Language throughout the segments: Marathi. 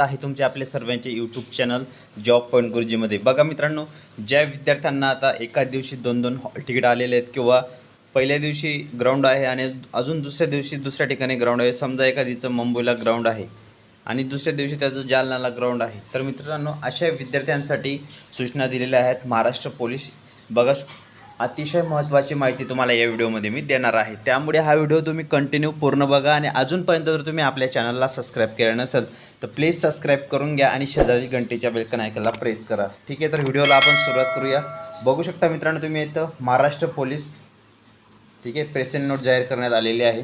आहे तुमचे आपले सर्वांचे यूट्यूब चॅनल जॉब पॉईंट गुरुजीमध्ये. बघा मित्रांनो ज्या विद्यार्थ्यांना आता एका दिवशी दोन दोन हॉल तिकीट आलेले आहेत किंवा पहिल्या दिवशी ग्राउंड आहे आणि अजून दुसऱ्या दिवशी दुसऱ्या ठिकाणी ग्राउंड आहे. समजा एखादीचं मुंबईला ग्राउंड आहे आणि दुसऱ्या दिवशी त्याचं जालनाला ग्राउंड आहे. तर मित्रांनो अशा विद्यार्थ्यांसाठी सूचना दिलेल्या आहेत महाराष्ट्र पोलीस. बघा अतिशय महत्त्वाची माहिती तुम्हाला या व्हिडिओमध्ये मी देणार आहे. त्यामुळे हा व्हिडिओ तुम्ही कंटिन्यू पूर्ण बघा आणि अजूनपर्यंत जर तुम्ही आपल्या चॅनलला सबस्क्राईब केलं नसेल तर प्लीज सबस्क्राईब करून घ्या आणि शेजारी घंटेच्या बेलकन ऐकायला प्रेस करा. ठीक आहे तर व्हिडिओला आपण सुरुवात करूया. बघू शकता मित्रांनो तुम्ही इथं महाराष्ट्र पोलीस ठीक आहे प्रेसेंट नोट जाहीर करण्यात आलेली आहे.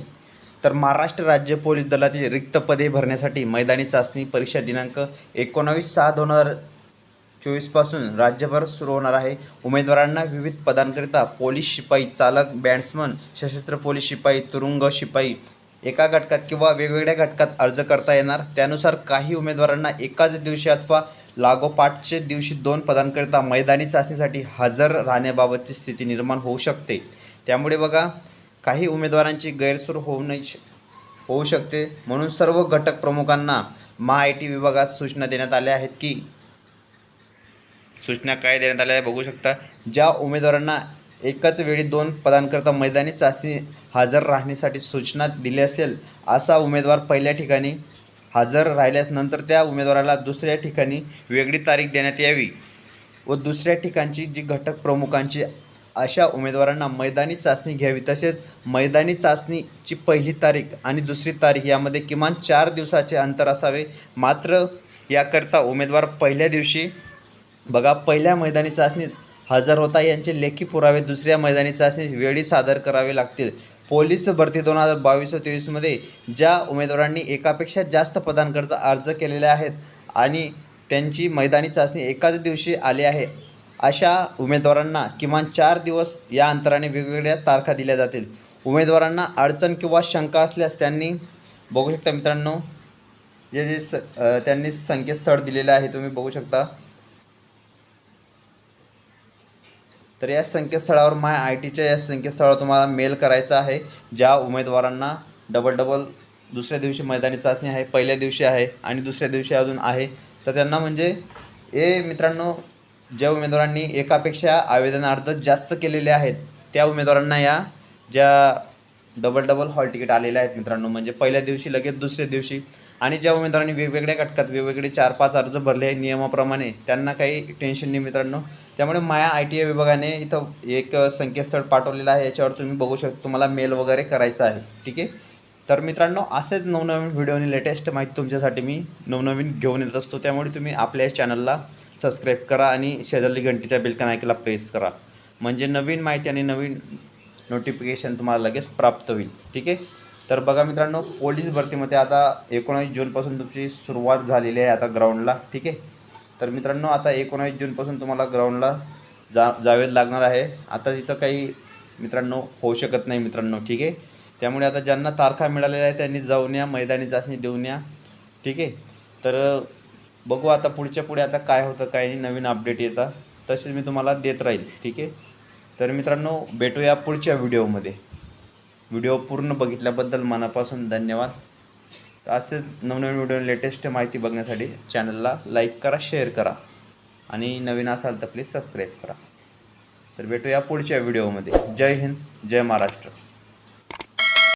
तर महाराष्ट्र राज्य पोलीस दलातील रिक्त पदे भरण्यासाठी मैदानी चाचणी परीक्षा दिनांक एकोणावीस सहा दोन हजार चोवीसपासून राज्यभर सुरू होणार आहे. उमेदवारांना विविध पदांकरिता पोलीस शिपाई चालक बॅट्समन सशस्त्र पोलीस शिपाई तुरुंग शिपाई एका घटकात किंवा वेगवेगळ्या घटकात अर्ज करता येणार. त्यानुसार काही उमेदवारांना एकाच दिवशी अथवा लागोपाठचे दिवशी दोन पदांकरिता मैदानी चाचणीसाठी हजर राहण्याबाबतची स्थिती निर्माण होऊ शकते. त्यामुळे बघा काही उमेदवारांची गैरसोय होऊ नाही श- होऊ शकते. म्हणून सर्व घटक प्रमुखांना महा आय टी विभागात सूचना देण्यात आल्या आहेत की सूचना काय देण्यात आल्या आहे बघू शकता. ज्या उमेदवारांना एकाच वेळी दोन पदांकरता मैदानी चाचणी हजर राहण्यासाठी सूचना दिली असेल असा उमेदवार पहिल्या ठिकाणी हजर राहिल्यास नंतर त्या उमेदवाराला दुसऱ्या ठिकाणी वेगळी तारीख देण्यात यावी व दुसऱ्या ठिकाणची जी घटक प्रमुखांची अशा उमेदवारांना मैदानी चाचणी घ्यावी. तसेच मैदानी चाचणीची पहिली तारीख आणि दुसरी तारीख यामध्ये किमान चार दिवसाचे अंतर असावे. मात्र याकरता उमेदवार पहिल्या दिवशी बघा पहिल्या मैदानी चाचणीत हजर होता. यांचे लेखी पुरावे दुसऱ्या मैदानी चाचणीत वेळी सादर करावे लागतील. पोलीस भरती दोन हजार बावीस व तेवीसमध्ये ज्या उमेदवारांनी एकापेक्षा जास्त पदांकरचा अर्ज केलेले आहेत आणि त्यांची मैदानी चाचणी एकाच दिवशी आली आहे अशा उमेदवारांना किमान चार दिवस या अंतराने वेगवेगळ्या तारखा दिल्या जातील. उमेदवारांना अडचण किंवा शंका असल्यास त्यांनी बघू शकता मित्रांनो जे जे स त्यांनी संकेतस्थळ दिलेलं आहे तुम्ही बघू शकता. तर या संकेतस्थळावर माय आय टीच्या या संकेतस्थळावर तुम्हाला मेल करायचा आहे ज्या उमेदवारांना डबल डबल दुसऱ्या दिवशी मैदानी चाचणी आहे पहिल्या दिवशी आहे आणि दुसऱ्या दिवशी अजून आहे. तर त्यांना म्हणजे हे मित्रांनो ज्या उमेदवारांनी एकापेक्षा आवेदन अर्ज जास्त केलेले आहेत त्या उमेदवारांना या ज्या डबल डबल हॉल तिकीट आलेले आहेत मित्रांनो. म्हणजे पहिल्या दिवशी लगेच दुसऱ्या दिवशी. आणि ज्या उमेदवारांनी वेगवेगळ्या घटकात वेगवेगळे चार पाच अर्ज भरले आहे नियमाप्रमाणे त्यांना काही टेन्शन नाही मित्रांनो. त्यामुळे माया आय टी आय विभागाने इथं एक संकेतस्थळ पाठवलेलं आहे. याच्यावर तुम्ही बघू शकता तुम्हाला मेल वगैरे करायचा आहे. ठीक आहे? तर मित्रांनो असेच नवनवीन व्हिडिओ आणि लेटेस्ट माहिती तुमच्यासाठी मी नवनवीन घेऊन येत असतो. त्यामुळे तुम्ही आपल्या चॅनलला सबस्क्राईब करा आणि शेजारली घंटीच्या बेलकन ऐकायला प्रेस करा. म्हणजे नवीन माहिती आणि नवीन नोटिफिकेशन तुम्हाला लगेच प्राप्त होईल. ठीक आहे? तर बघा मित्रांनो पोलीस भरतीमध्ये आता एकोणावीस जूनपासून तुमची सुरुवात झालेली आहे आता ग्राउंडला ठीक आहे? तर मित्रांनो आता एकोणावीस जूनपासून तुम्हाला ग्राउंडला जा जावे लागणार आहे. आता तिथं काही मित्रांनो होऊ शकत नाही मित्रांनो. ठीक आहे? त्यामुळे आता ज्यांना तारखा मिळालेल्या आहेत त्यांनी जाऊन या मैदानी चाचणी देऊन या. ठीक आहे? तर बघू आता पुढच्या पुढे आता काय होतं काय नाही नवीन अपडेट येतात तसेच मी तुम्हाला देत राहील. ठीक आहे? तर मित्रांनो भेटूया पुढच्या व्हिडिओमध्ये. व्हिडिओ पूर्ण बघितल्याबद्दल मनापासून धन्यवाद. तर असेच नवनवीन व्हिडिओ लेटेस्ट माहिती बघण्यासाठी चॅनलला लाईक करा शेअर करा आणि नवीन असाल तर प्लीज सबस्क्राईब करा. तर भेटूया पुढच्या व्हिडिओमध्ये. जय हिंद जय महाराष्ट्र.